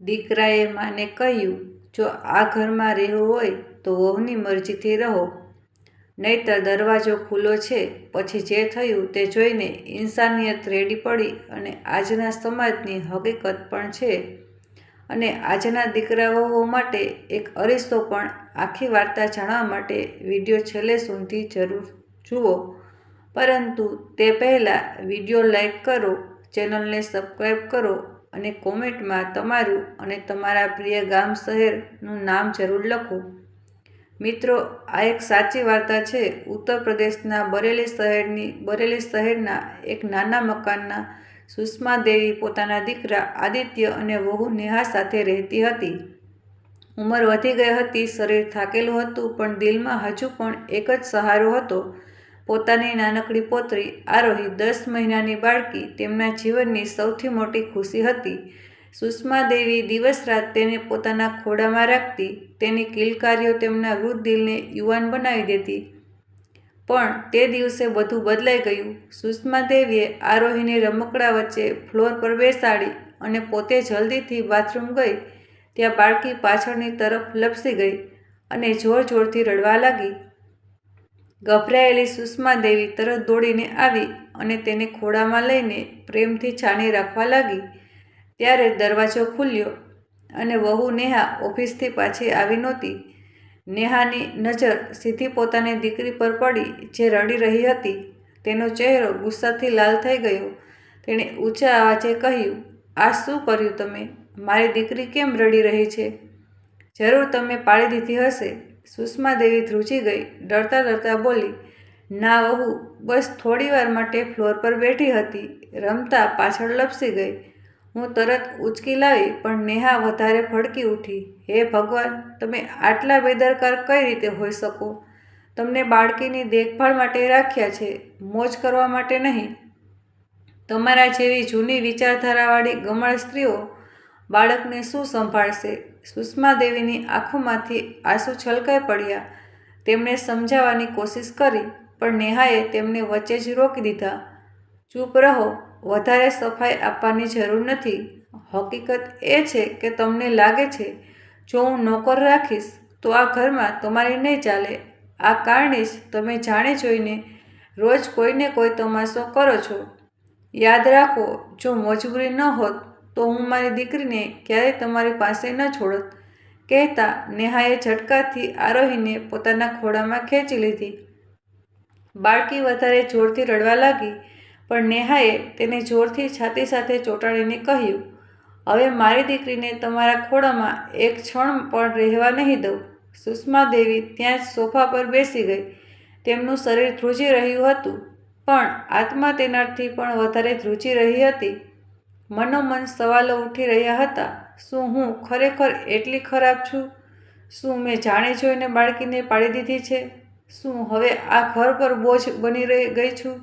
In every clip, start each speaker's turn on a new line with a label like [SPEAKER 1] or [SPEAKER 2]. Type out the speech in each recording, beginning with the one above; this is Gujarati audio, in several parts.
[SPEAKER 1] દીકરાએ માને કહ્યું, જો આ ઘરમાં રહેવું હોય તો વહુની મરજીથી રહો. નહીતર દરવાજો ખુલ્લો છે. પછી જે થયું તે જોઈને ઇન્સાનિયત રેડી પડી અને આજના સમાજની હકીકત પણ છે. અને આજના દીકરા વહુઓ માટે એક અરીસો પણ. આખી વાર્તા જાણવા માટે વીડિયો છેલ્લે સુધી જરૂર જુઓ. પરંતુ તે પહેલાં વીડિયો લાઈક કરો, ચેનલને સબસ્ક્રાઈબ કરો અને કોમેન્ટમાં તમારું અને તમારા પ્રિય ગામ શહેરનું નામ જરૂર લખો. મિત્રો, આ એક સાચી વાર્તા છે. ઉત્તર પ્રદેશના બરેલી શહેરની, બરેલી શહેરના એક નાના મકાનના સુષ્મા દેવી પોતાના દીકરા આદિત્ય અને વહુ નેહા સાથે રહેતી હતી. ઉંમર વધી ગઈ હતી, શરીર થાકેલું હતું, પણ દિલમાં હજુ પણ એક જ સહારો હતો. પોતાની નાનકડી પોતરી આરોહી દસ મહિનાની બાળકી તેમના જીવનની સૌથી મોટી ખુશી હતી. સુષ્મા દેવી દિવસ રાત તેને પોતાના ખોડામાં રાખતી, તેની કિલકારીઓ તેમના વૃદ્ધ દિલને યુવાન બનાવી દેતી. પણ તે દિવસે બધું બદલાઈ ગયું. સુષ્મા દેવીએ આરોહીને રમકડા વચ્ચે ફ્લોર પર બેસાડી અને પોતે જલ્દીથી બાથરૂમ ગઈ. ત્યાં બાળકી પાછળની તરફ લપસી ગઈ અને જોર જોરથી રડવા લાગી. ગભરાયેલી સુષ્મા દેવી તરત દોડીને આવી અને તેને ખોળામાં લઈને પ્રેમથી છાણી રાખવા લાગી. ત્યારે દરવાજો ખુલ્યો અને વહુ નેહા ઓફિસથી પાછી આવી નહોતી. નેહાની નજર સીધી પોતાની દીકરી પર પડી, જે રડી રહી હતી. તેનો ચહેરો ગુસ્સાથી લાલ થઈ ગયો. તેણે ઊંચા અવાજે કહ્યું, આ શું કર્યું તમે? મારી દીકરી કેમ રડી રહી છે? જરૂર તમે પાડી દીધી હશે. સુષ્મા દેવી ધ્રુજી ગઈ, ડરતા ડરતા બોલી, ના વહુ, બસ થોડી વાર માટે ફ્લોર પર બેઠી હતી, રમતા પાછળ લપસી ગઈ. હું તરત ઉચકી લાવી, પણ નેહા વધારે ભડકી ઉઠી. હે ભગવાન, તમે આટલા બેદરકાર કઈ રીતે હોઈ શકો? તમને બાળકીની દેખભાળ માટે રાખ્યા છે, મોજ કરવા માટે નહીં. તમારા જેવી જૂની વિચારધારાવાળી ગમળ સ્ત્રીઓ બાળકને શું સંભાળશે? સુષ્મા દેવીની આંખોમાંથી આંસુ છલકાઈ પડ્યા. તેમણે સમજાવવાની કોશિશ કરી, પણ નેહાએ તેમને વચ્ચે જ રોકી દીધા. ચૂપ રહો, વધારે સફાઈ આપવાની જરૂર નથી. હકીકત એ છે કે તમને લાગે છે, જો હું નોકર રાખીશ, તો આ ઘરમાં તમારી નહીં ચાલે. આ કારણે જ તમે જાણી જોઈને રોજ કોઈને કોઈ તમાશો કરો છો. યાદ રાખો, જો મજબૂરી ન હોત તો હું મારી દીકરીને ક્યારેય તમારી પાસે ન છોડત. કહેતા નેહાએ ઝટકાથી આરોહીને પોતાના ખોળામાં ખેંચી લીધી. બાળકી વધારે જોરથી રડવા લાગી, પણ નેહાએ તેને જોરથી છાતી સાથે ચોંટાડીને કહ્યું, હવે મારી દીકરીને તમારા ખોળામાં એક ક્ષણ પણ રહેવા નહીં દઉં સુષ્મા દેવી ત્યાં જ સોફા પર બેસી ગઈ. તેમનું શરીર ધ્રુજી રહ્યું હતું, પણ આત્મા તેનાથી પણ વધારે ધ્રુજી રહી હતી. મનોમન સવાલો ઉઠી રહ્યા હતા, શું હું ખરેખર એટલી ખરાબ છું? શું મેં જાણી જોઈને બાળકીને પાડી દીધી છે? શું હવે આ ઘર પર બોજ બની રહી ગઈ છું?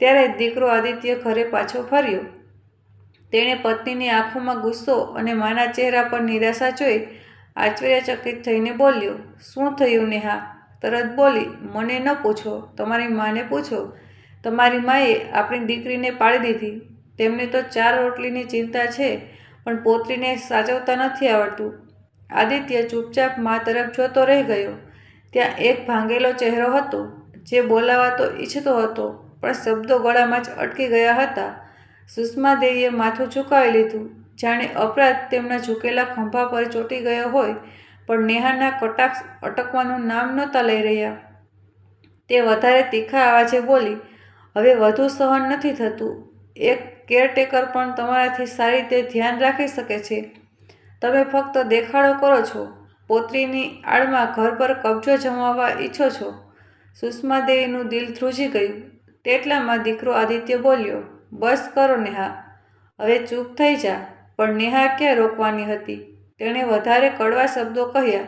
[SPEAKER 1] ત્યારે દીકરો આદિત્ય ઘરે પાછો ફર્યો. તેણે પત્નીની આંખોમાં ગુસ્સો અને માના ચહેરા પર નિરાશા જોઈ આશ્ચર્યચકિત થઈને બોલ્યો, શું થયું નેહા? તરત બોલી, મને ન પૂછો, તમારી માને પૂછો. તમારી માએ આપણી દીકરીને પાડી દીધી. તેમને તો ચાર રોટલીની ચિંતા છે, પણ પોતરીને સાચવતા નથી આવડતું. આદિત્ય ચૂપચાપ મા તરફ જોતો રહી ગયો. ત્યાં એક ભાંગેલો ચહેરો હતો, જે બોલાવા તો ઈચ્છતો હતો, પણ શબ્દો ગળામાં જ અટકી ગયા હતા. સુષ્મા દેવીએ માથું ઝુકાવી લીધું. જાણે અપરાધ તેમના ઝૂકેલા ખંભા પર ચોંટી ગયો હોય, પણ નેહાના કટાક્ષ અટકવાનું નામ નહોતા લઈ રહ્યા. તે વધારે તીખા અવાજે બોલી, હવે વધુ સહન નથી થતું. એક કેરટેકર પણ તમારાથી સારી રીતે ધ્યાન રાખી શકે છે. તમે ફક્ત દેખાડો કરો છો. પોત્રીની આડમાં ઘર પર કબજો જમાવવા ઈચ્છો છો. સુષ્મા દેવીનું દિલ ધ્રુજી ગયું. તેટલામાં દીકરો આદિત્ય બોલ્યો, બસ કરો નેહા. હવે ચૂપ થઈ જા. પણ નેહા ક્યાં રોકવાની હતી? તેણે વધારે કડવા શબ્દો કહ્યા,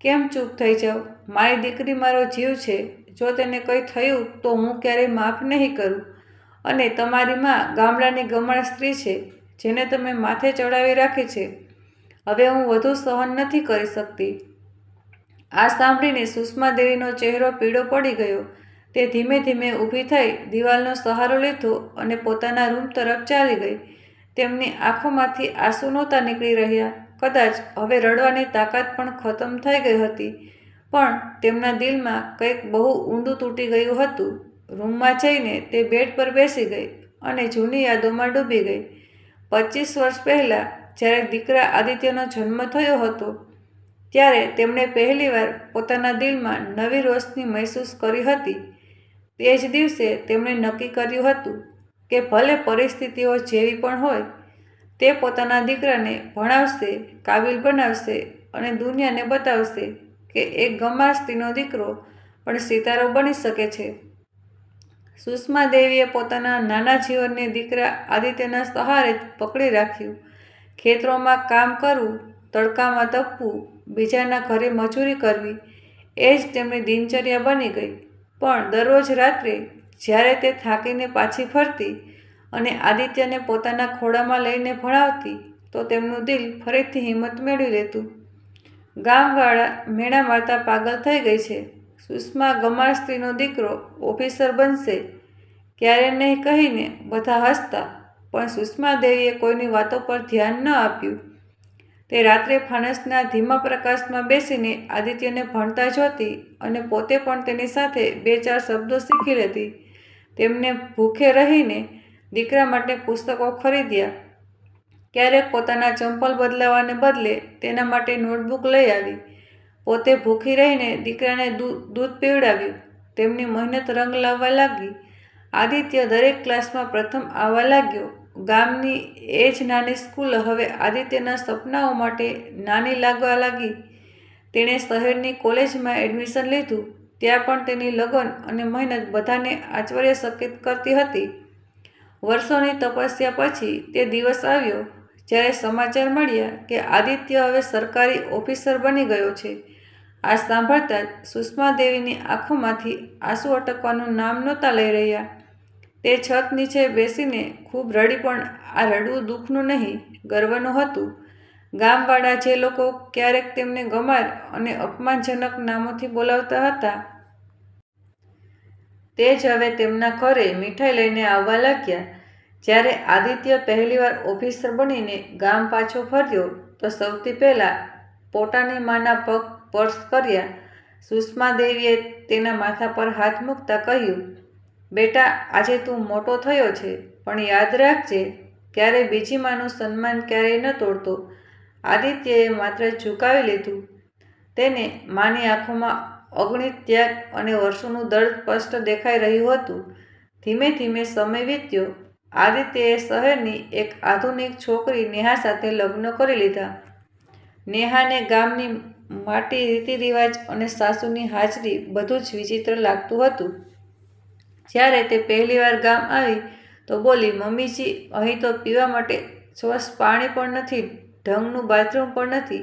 [SPEAKER 1] કેમ ચૂપ થઈ જાઓ? મારી દીકરી મારો જીવ છે. જો તેને કંઈ થયું તો હું ક્યારેય માફ નહીં કરું. અને તમારી માં ગામડાની ગમણ સ્ત્રી છે, જેને તમે માથે ચડાવી રાખી છે. હવે હું વધુ સહન નથી કરી શકતી. આ સાંભળીને સુષ્મા દેવીનો ચહેરો પીળો પડી ગયો. તે ધીમે ધીમે ઊભી થઈ દિવાલનો સહારો લીધો અને પોતાના રૂમ તરફ ચાલી ગઈ. તેમની આંખોમાંથી આંસુ નહોતા નીકળી રહ્યા. કદાચ હવે રડવાની તાકાત પણ ખતમ થઈ ગઈ હતી. પણ તેમના દિલમાં કંઈક બહુ ઊંડું તૂટી ગયું હતું. રૂમમાં જઈને તે બેડ પર બેસી ગઈ અને જૂની યાદોમાં ડૂબી ગઈ. પચીસ વર્ષ પહેલાં જ્યારે દીકરા આદિત્યનો જન્મ થયો હતો, ત્યારે તેમણે પહેલીવાર પોતાના દિલમાં નવી રોશની મહેસૂસ કરી હતી. તે જ દિવસે તેમણે નક્કી કર્યું હતું કે ભલે પરિસ્થિતિઓ જેવી પણ હોય, તે પોતાના દીકરાને ભણાવશે, કાબિલ બનાવશે અને દુનિયાને બતાવશે કે એક ગમાર સ્ત્રીનો દીકરો પણ સિતારો બની શકે છે. સુષ્મા દેવીએ પોતાના નાના જીવનને દીકરા આદિત્યના સહારે પકડી રાખ્યું. ખેતરોમાં કામ કરવું, તડકામાં તપવું, બીજાના ઘરે મજૂરી કરવી, એ જ તેમની દિનચર્યા બની ગઈ. પણ દરરોજ રાત્રે જ્યારે તે થાકીને પાછી ફરતી અને આદિત્યને પોતાના ખોળામાં લઈને ભણાવતી, તો તેમનું દિલ ફરીથી હિંમત મેળવી લેતું. ગામવાળા મેળા મારતા પાગલ થઈ ગઈ છે. સુષ્મા ગમાસ્ત્રીનો દીકરો ઓફિસર બનશે, ક્યારે નહીં કહીને બધા હસતા, પણ સુષ્મા દેવીએ કોઈની વાતો પર ધ્યાન ન આપ્યું. તે રાત્રે ફાણસના ધીમા પ્રકાશમાં બેસીને આદિત્યને ભણતા જોતી અને પોતે પણ તેની સાથે બે ચાર શબ્દો શીખી લેતી. તેમને ભૂખે રહીને દીકરા માટે પુસ્તકો ખરીદ્યા. ક્યારેક પોતાના ચંપલ બદલાવાને બદલે તેના માટે નોટબુક લઈ આવી. પોતે ભૂખી રહીને દીકરાને દૂધ પીવડાવ્યું. તેમની મહેનત રંગ લાવવા લાગી. આદિત્ય દરેક ક્લાસમાં પ્રથમ આવવા લાગ્યો. ગામની એ જ નાની સ્કૂલ હવે આદિત્યના સપનાઓ માટે નાની લાગવા લાગી. તેણે શહેરની કોલેજમાં એડમિશન લીધું. ત્યાં પણ તેની લગન અને મહેનત બધાને આશ્ચર્યચકિત કરતી હતી. વર્ષોની તપસ્યા પછી તે દિવસ આવ્યો, જ્યારે સમાચાર મળ્યા કે આદિત્ય હવે સરકારી ઓફિસર બની ગયો છે. આ સાંભળતા જ સુષ્મા દેવીની આંખોમાંથી આંસુ અટકવાનું નામ નહોતા લઈ રહ્યા. તે છત નીચે બેસીને ખૂબ રડી પણ આ રડવું દુઃખનું નહીં, ગર્વનું હતું. ગામવાળા જે લોકો ક્યારેક તેમને ગમાર અને અપમાનજનક નામોથી બોલાવતા હતા, તે જ હવે તેમના ઘરે મીઠાઈ લઈને આવવા લાગ્યા. જ્યારે આદિત્ય પહેલીવાર ઓફિસર બનીને ગામ પાછો ફર્યો, તો સૌથી પહેલાં પોતાની માના પગ સ્પર્શ કર્યા. સુષ્મા દેવીએ તેના માથા પર હાથ મૂકતા કહ્યું, બેટા, આજે તું મોટો થયો છે, પણ યાદ રાખજે ક્યારેય બીજી માનું સન્માન ક્યારેય ન તોડતો. આદિત્યએ માત્ર ઝુકાવી લીધું. તેને માની આંખોમાં અગણિત ત્યાગ અને વર્ષોનું દર્દ સ્પષ્ટ દેખાઈ રહ્યું હતું. ધીમે ધીમે સમય વીત્યો. આદિત્યએ શહેરની એક આધુનિક છોકરી નેહા સાથે લગ્ન કરી લીધા. નેહાને ગામની માટી રીતિ રિવાજ અને સાસુની હાજરી બધું જ વિચિત્ર લાગતું હતું. જ્યારે તે પહેલીવાર ગામ આવી, તો બોલી, મમ્મીજી, અહીં તો પીવા માટે સ્વચ્છ પાણી પણ નથી, ઢંગનું બાથરૂમ પણ નથી.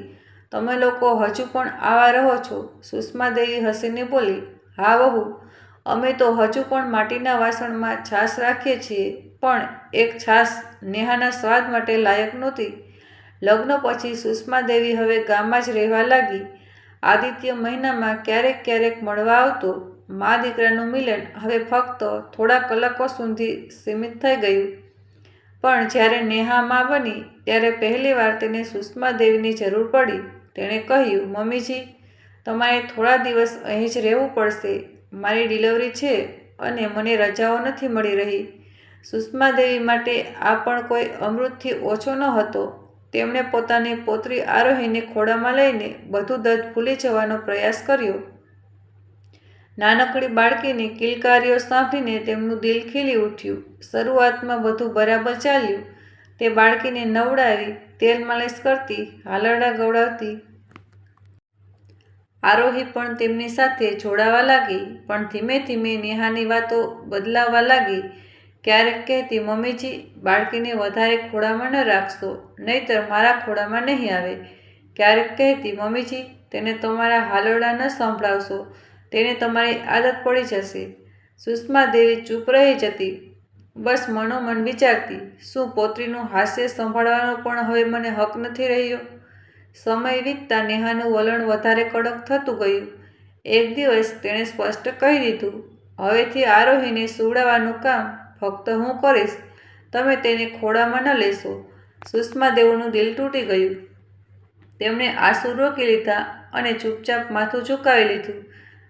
[SPEAKER 1] તમે લોકો હજુ પણ આવા રહો છો. સુષ્મા દેવી હસીને બોલી, હા વહુ, અમે તો હજુ પણ માટીના વાસણમાં છાશ રાખીએ છીએ, પણ એક છાશ નેહાના સ્વાદ માટે લાયક નહોતી. લગ્ન પછી સુષ્મા દેવી હવે ગામમાં જ રહેવા લાગી. આદિત્ય મહિનામાં ક્યારેક ક્યારેક મળવા આવતો. મા દીકરાનું મિલન હવે ફક્ત થોડા કલાકો સુધી સીમિત થઈ ગયું. પણ જ્યારે નેહા મા બની, ત્યારે પહેલીવાર તેને સુષ્મા દેવીની જરૂર પડી. તેણે કહ્યું, મમ્મીજી, તમારે થોડા દિવસ અહીં જ રહેવું પડશે. મારી ડિલિવરી છે અને મને રજાઓ નથી મળી રહી. સુષ્મા દેવી માટે આ પણ કોઈ અમૃતથી ઓછો ન હતો. તેમણે પોતાની પોતરી આરોહીને ખોળામાં લઈને બધું દર્દ ભૂલી જવાનો પ્રયાસ કર્યો. નાનકડી બાળકીની કિલકારીઓ સાંભળીને તેમનું દિલ ખીલી ઉઠ્યું. શરૂઆતમાં બધું બરાબર ચાલ્યું. તે બાળકીને નવડાવી, તેલ માલિશ કરતી, હાલરડા ગવડાવતી. આરોહી પણ તેમની સાથે જોડાવા લાગી, પણ ધીમે ધીમે નેહાની વાતો બદલાવા લાગી. ક્યારેક કહેતી, મમ્મીજી, બાળકીને વધારે ખોળામાં ન રાખશો, નહીંતર મારા ખોળામાં નહીં આવે. ક્યારેક કહેતી, મમ્મીજી, તેને તમારા હાલોડા ન સંભળાવશો, તેને તમારી આદત પડી જશે. સુષ્મા દેવી ચૂપ રહી જતી, બસ મનોમન વિચારતી, શું પોત્રીનું હાસ્ય સંભાળવાનો પણ હવે મને હક નથી રહ્યો? સમય વીતતા નેહાનું વલણ વધારે કડક થતું ગયું. એક દિવસ તેણે સ્પષ્ટ કહી દીધું, હવેથી આરોહીને સુવડાવવાનું કામ ફક્ત હું કરીશ. તમે તેને ખોળામાં ન લેશો. સુષ્મા દેવનું દિલ તૂટી ગયું. તેમણે આંસુ રોકી લીધા અને ચૂપચાપ માથું ઝુકાવી લીધું.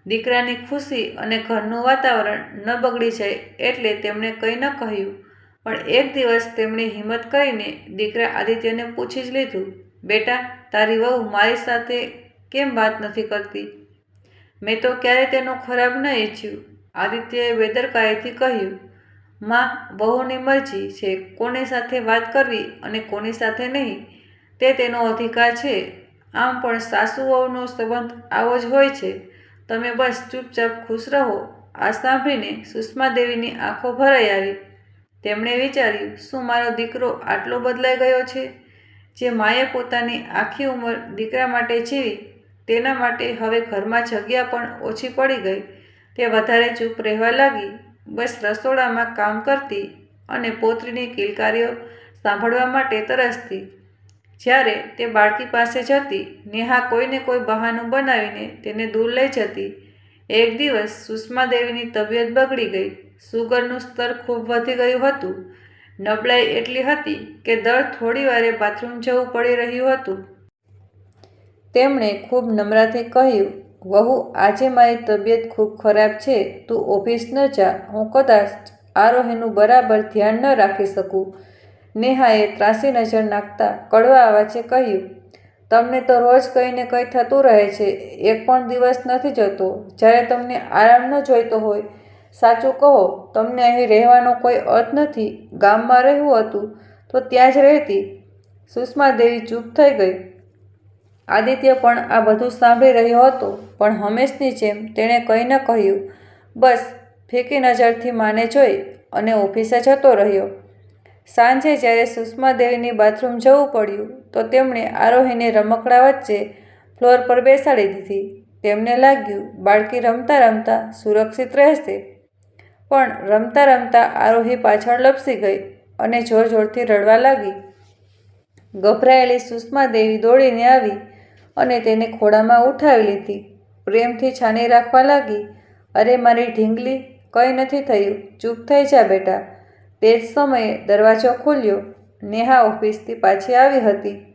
[SPEAKER 1] દીકરાની ખુશી અને ઘરનું વાતાવરણ ન બગડી જાય એટલે તેમણે કંઈ ન કહ્યું. પણ એક દિવસ તેમણે હિંમત કરીને દીકરા આદિત્યને પૂછી જ લીધું, બેટા, તારી વહુ મારી સાથે કેમ વાત નથી કરતી? મેં તો ક્યારે તેનો ખરાબ ન ઈચ્છ્યું. આદિત્યએ બેદરકારીથી કહ્યું માં વહુની મરજી છે, કોની સાથે વાત કરવી અને કોની સાથે નહીં, તે તેનો અધિકાર છે. આમ પણ સાસુ વહુનો સંબંધ આવો જ હોય છે. તમે બસ ચૂપચાપ ખુશ રહો. આ સાંભળીને સુષ્મા દેવીની આંખો ભરાઈ આવી. તેમણે વિચાર્યું, શું મારો દીકરો આટલો બદલાઈ ગયો છે? જે માએ પોતાની આખી ઉંમર દીકરા માટે જીવી, તેના માટે હવે ઘરમાં જગ્યા પણ ઓછી પડી ગઈ. તે વધારે ચૂપ રહેવા લાગી. બસ રસોડામાં કામ કરતી અને પોતરીની કિલકારીઓ સાંભળવા માટે તરસતી. જ્યારે તે બાળકી પાસે જતી, નેહા કોઈને કોઈ બહાનું બનાવીને તેને દૂર લઈ જતી. એક દિવસ સુષ્મા દેવીની તબિયત બગડી ગઈ. સુગરનું સ્તર ખૂબ વધી ગયું હતું. નબળાઈ એટલી હતી કે દર થોડી વારે બાથરૂમ જવું પડી રહ્યું હતું. તેમણે ખૂબ નમ્રતાથી કહ્યું વહુ, આજે મારી તબિયત ખૂબ ખરાબ છે, તું ઓફિસ ન જા. હું કદાચ આરોહીનું બરાબર ધ્યાન ન રાખી શકું. નેહાએ ત્રાસી નજર નાખતા કડવા અવાજે કહ્યું, તમને તો રોજ કહીને કંઈ થતું રહે છે. એક પણ દિવસ નથી જતો. જ્યારે તમને આરામ ન જોઈતો હોય, સાચું કહો, તમને અહીં રહેવાનો કોઈ અર્થ નથી. ગામમાં રહેવું હતું તો ત્યાં જ રહેતી. સુષ્મા દેવી ચૂપ થઈ ગઈ. આદિત્ય પણ આ બધું સાંભળી રહ્યો હતો, પણ હંમેશની જેમ તેણે કંઈ ન કહ્યું. બસ, ફીકી નજરથી માને જોઈ અને ઓફિસે જતો રહ્યો. સાંજે જ્યારે સુષ્મા દેવીની બાથરૂમ જવું પડ્યું, તો તેમણે આરોહીને રમકડા વચ્ચે ફ્લોર પર બેસાડી દીધી. તેમને લાગ્યું, બાળકી રમતા રમતા સુરક્ષિત રહેશે. પણ રમતા રમતા આરોહી પાછળ લપસી ગઈ અને જોર જોરથી રડવા લાગી. ગભરાયેલી સુષ્મા દેવી દોડીને આવી અને તેને ખોળામાં ઉઠાવી લીધી. પ્રેમથી છાની રાખવા લાગી. અરે, મારી ઢીંગલી, કંઈ નથી થયું. ચૂપ થઈ જા બેટા. તે જ સમયે દરવાજો ખોલ્યો. નેહા ઓફિસથી પાછી આવી હતી.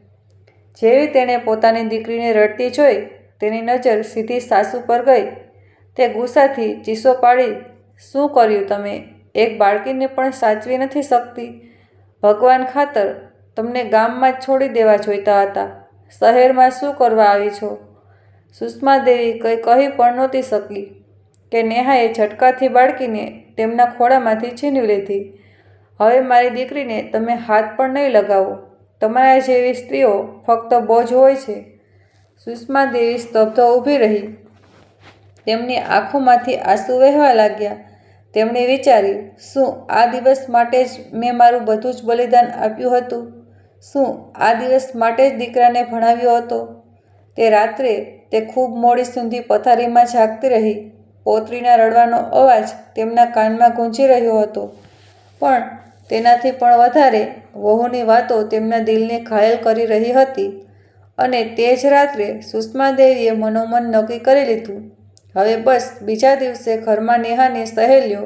[SPEAKER 1] જેવી તેણે પોતાની દીકરીને રડતી જોઈ, તેની નજર સીધી સાસુ પર ગઈ. તે ગુસ્સાથી ચીસો પાડી, શું કર્યું તમે? એક બાળકીને પણ સાચવી નથી શકતી. ભગવાન ખાતર, તમને ગામમાં જ છોડી દેવા જોઈતા હતા. શહેરમાં શું કરવા આવી છો? સુષ્મા દેવી કંઈ કહી પણ નહોતી શકી કે નેહાએ ઝટકાથી બાળકીને તેમના ખોળામાંથી છીનવી લીધી. હવે મારી દીકરીને તમે હાથ પણ નહીં લગાવો. તમારા જેવી સ્ત્રીઓ ફક્ત બોજ હોય છે. સુષ્મા દેવી સ્તબ્ધ ઊભી રહી. તેમની આંખોમાંથી આંસુ વહેવા લાગ્યા. તેમણે વિચાર્યું, શું આ દિવસ માટે જ મેં મારું બધું જ બલિદાન આપ્યું હતું? શું આ દિવસ માટે જ દીકરાને ભણાવ્યો હતો? તે રાત્રે તે ખૂબ મોડી સુધી પથારીમાં જાગતી રહી. પોતરીના રડવાનો અવાજ તેમના કાનમાં ગૂંજી રહ્યો હતો. પણ તેનાથી પણ વધારે વહુની વાતો તેમના દિલને ઘાયલ કરી રહી હતી અને તે જ રાત્રે સુષ્મા દેવીએ મનોમન નક્કી કરી લીધું. હવે બસ બીજા દિવસે ઘરમાં નેહાની સહેલીઓ,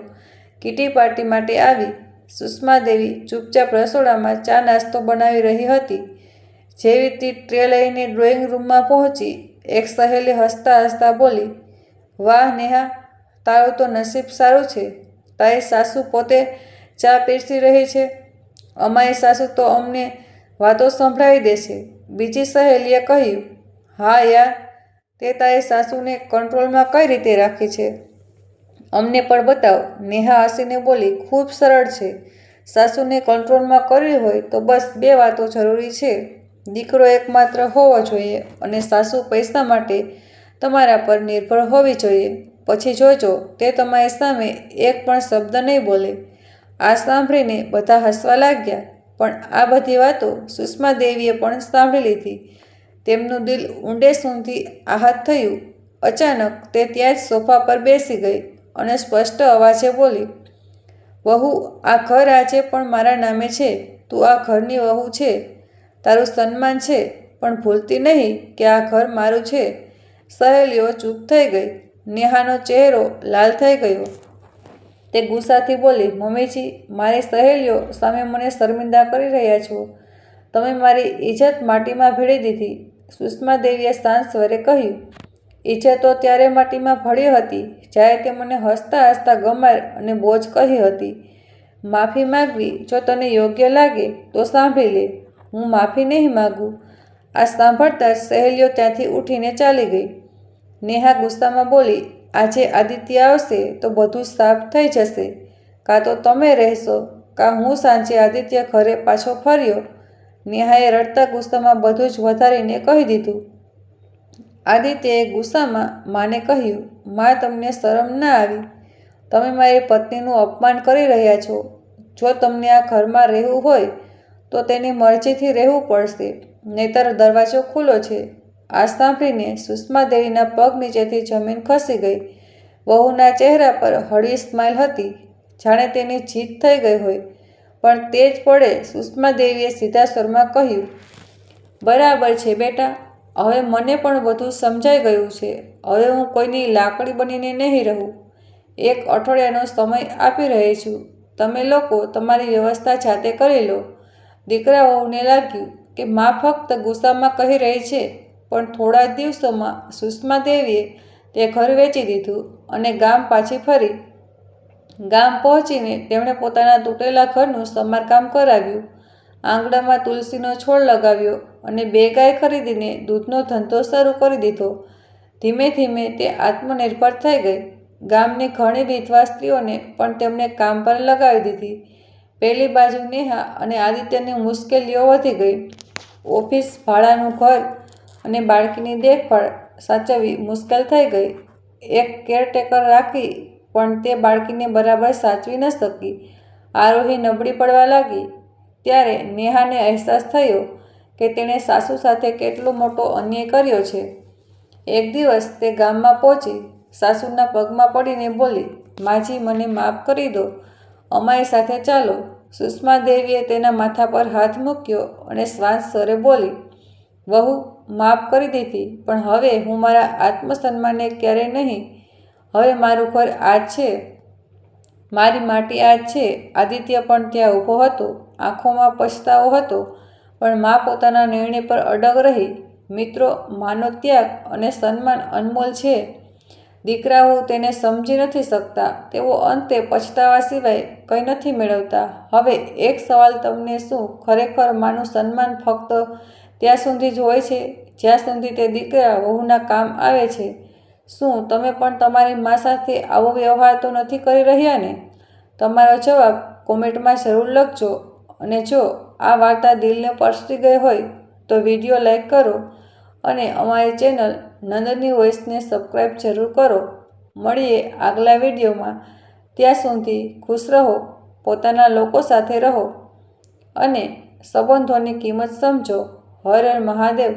[SPEAKER 1] કીટી પાર્ટી માટે આવી સુષ્મા દેવી ચૂપચાપ રસોડામાં ચા નાસ્તો બનાવી રહી હતી. જેવી તે ટ્રે લઈને ડ્રોઈંગ રૂમમાં પહોંચી, એક સહેલી હસતા હસતા બોલી, વાહ નેહા, તારું તો નસીબ સારું છે. તારી સાસુ પોતે ચા પીરસી રહી છે. અમારી સાસુ તો અમને વાતો સંભળાવી દેશે બીજી સહેલીએ કહ્યું, હા યાર તે તારી સાસુને કંટ્રોલમાં કઈ રીતે રાખી છે? અમને પણ બતાવ. નેહા હસીને બોલી, ખૂબ સરળ છે. સાસુને કંટ્રોલમાં કરવી હોય તો બસ બે વાતો જરૂરી છે. દીકરો એકમાત્ર હોવો જોઈએ અને સાસુ પૈસા માટે તમારા પર નિર્ભર હોવી જોઈએ. પછી જોજો, તે તમારી સામે એક પણ શબ્દ નહીં બોલે. આ સાંભળીને બધા હસવા લાગ્યા, પણ આ બધી વાતો સુષ્મા દેવીએ પણ સાંભળી લીધી. તેમનું દિલ ઊંડે સૂંધી આહત થયું. અચાનક તે ત્યાં જ સોફા પર બેસી ગઈ. અને સ્પષ્ટ અવાજે બોલી, વહુ, આ ઘર આજે પણ મારા નામે છે. તું આ ઘરની વહુ છે. તારું સન્માન છે. પણ ભૂલતી નહીં કે આ ઘર મારું છે. સહેલીઓ ચૂપ થઈ ગઈ. નેહાનો ચહેરો લાલ થઈ ગયો. તે ગુસ્સાથી બોલી, મમ્મીજી, મારી સહેલીઓ સામે મને શર્મિંદા કરી રહ્યા છો. તમે મારી ઇજ્જત માટીમાં ભેળી દીધી. સુષ્મા દેવીએ શાંત સ્વરે કહ્યું ઇજ્જત તો ત્યારે માટીમાં ભળી હતી જ્યારે તે મને હસતા હસતા ગમાર અને બોજ કહી હતી, માફી માગવી, જો તને યોગ્ય લાગે, તો સાંભળી લે. હું માફી નહીં માગું. આ સાંભળતા જ સહેલીઓ ત્યાંથી ઉઠીને ચાલી ગઈ. નેહા ગુસ્સામાં બોલી, આજે આદિત્ય આવશે, તો બધું સાફ થઈ જશે. કાં તો તમે રહેશો, કાં હું સાંજે આદિત્ય ઘરે પાછો ફર્યો. નેહાએ રડતા ગુસ્સામાં બધું જ વધારીને કહી દીધું. આદિત્યએ ગુસ્સામાં માને કહ્યું, મા તમને શરમ ના આવી. તમે મારી પત્નીનું અપમાન કરી રહ્યા છો. જો તમને આ ઘરમાં રહેવું હોય, તો તેની મરજીથી રહેવું પડશે. નહીતર દરવાજો ખુલ્લો છે. આ સાંભળીને સુષ્મા દેવીના પગ નીચેથી જમીન ખસી ગઈ. વહુના ચહેરા પર હળવી સ્માઇલ હતી. જાણે તેની જીત થઈ ગઈ હોય. પણ તે જ પડે સુષ્મા દેવીએ સીધા સ્વરમાં કહ્યું, બરાબર છે બેટા. હવે મને પણ બધું સમજાઈ ગયું છે. હવે હું કોઈની લાકડી બનીને નહીં રહું. એક અઠવાડિયાનો સમય આપી રહી છું. તમે લોકો તમારી વ્યવસ્થા જાતે કરી લો. દીકરાઓને લાગ્યું કે મા ફક્ત ગુસ્સામાં કહી રહી છે, પણ થોડા દિવસોમાં સુષ્મા દેવીએ તે ઘર વેચી દીધું અને ગામ પાછી ફરી. ગામ પહોંચીને તેમણે પોતાના તૂટેલા ઘરનું સમારકામ કરાવ્યું. આંગણામાં તુલસીનો છોડ લગાવ્યો અને બે ગાય ખરીદીને દૂધનો ધંધો શરૂ કરી દીધો. ધીમે ધીમે તે આત્મનિર્ભર થઈ ગઈ. ગામની ઘણી વિધવા સ્ત્રીઓને પણ તેમણે કામ પર લગાવી દીધી. પેલી બાજુ નેહા અને આદિત્યની મુશ્કેલીઓ વધી ગઈ. ઓફિસ, ભાડાનું ઘર અને બાળકીની દેખભાળ સાચવવી મુશ્કેલ થઈ ગઈ. એક કેરટેકર રાખી પણ તે બાળકીને બરાબર સાચવી ન શકી. આરોહી નબળી પડવા લાગી. ત્યારે નેહાને અહેસાસ થયો કે તેણે સાસુ સાથે કેટલો મોટો અન્યાય કર્યો છે. એક દિવસ તે ગામમાં પહોંચી, સાસુના પગમાં પડીને બોલી, માજી, મને માફ કરી દો. અમારી સાથે ચાલો. સુષ્મા દેવીએ તેના માથા પર હાથ મૂક્યો અને શ્વાસ સ્વરે બોલી, વહુ, માફ કરી દીધી, પણ હવે હું મારા આત્મસન્માનને ક્યારેય નહીં? હવે મારું ઘર આ છે. મારી માટી આ છે. આદિત્ય પણ ત્યાં ઊભો હતો. આંખોમાં પછતાવો હતો, પણ મા પોતાના નિર્ણય પર અડગ રહી. મિત્રો, માનો ત્યાગ અને સન્માન અનમોલ છે. દીકરાઓ તેને સમજી નથી શકતા. તેઓ અંતે પછતાવા સિવાય કંઈ નથી મેળવતા. હવે એક સવાલ તમને શું ખરેખર માનું સન્માન ફક્ત ત્યાં સુધી જ હોય છે, જ્યાં સુધી તે દીકરા વહુના કામ આવે છે? શું તમે પણ તમારી મા સાથે આવો વ્યવહાર તો નથી કરી રહ્યા ને? તમારો જવાબ કોમેન્ટમાં જરૂર લખજો. અને જો આ વાર્તા દિલને સ્પર્શી ગઈ હોય, તો વીડિયો લાઈક કરો અને અમારી ચેનલ નંદની વોઇસને સબસ્ક્રાઈબ જરૂર કરો. મળીએ આગલા વિડીયોમાં. ત્યાં સુધી ખુશ રહો, પોતાના લોકો સાથે રહો અને સંબંધોની કિંમત સમજો. હર હર મહાદેવ.